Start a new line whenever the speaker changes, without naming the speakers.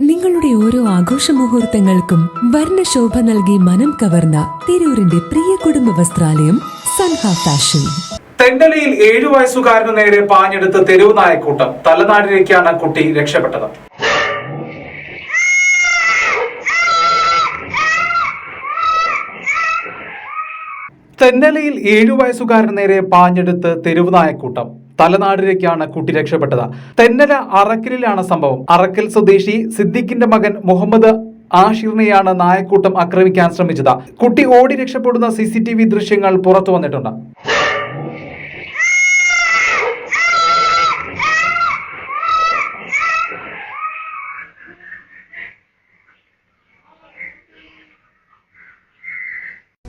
നിങ്ങളുടെ ഓരോ ആഘോഷ മുഹൂർത്തങ്ങൾക്കും വർണശോഭ നൽകി മനം കവർന്ന തിരൂരിന്റെ പ്രിയ കുടുംബ വസ്ത്രാലയം സൻഹ ഫാഷൻ.
തെണ്ടലിയിൽ ഏഴു വയസ്സുകാരനു നേരെ പാഞ്ഞെടുത്ത് തെരുവ് നായക്കൂട്ടം തലനാടിലേക്കാണ് കുട്ടി രക്ഷപ്പെട്ടത്. തെന്നലയിൽ ഏഴു വയസ്സുകാരന് നേരെ പാഞ്ഞെടുത്ത് തെരുവ് നായക്കൂട്ടം. തലനാടിലേക്കാണ് കുട്ടി രക്ഷപ്പെട്ടത്. തെന്നല അറക്കലിലാണ് സംഭവം. അറക്കൽ സ്വദേശി സിദ്ദിഖിന്റെ മകൻ മുഹമ്മദ് ആഷിറിനെയാണ് നായക്കൂട്ടം ആക്രമിക്കാൻ ശ്രമിച്ചത്. കുട്ടി ഓടി രക്ഷപ്പെടുന്ന സി ദൃശ്യങ്ങൾ പുറത്തു വന്നിട്ടുണ്ട്.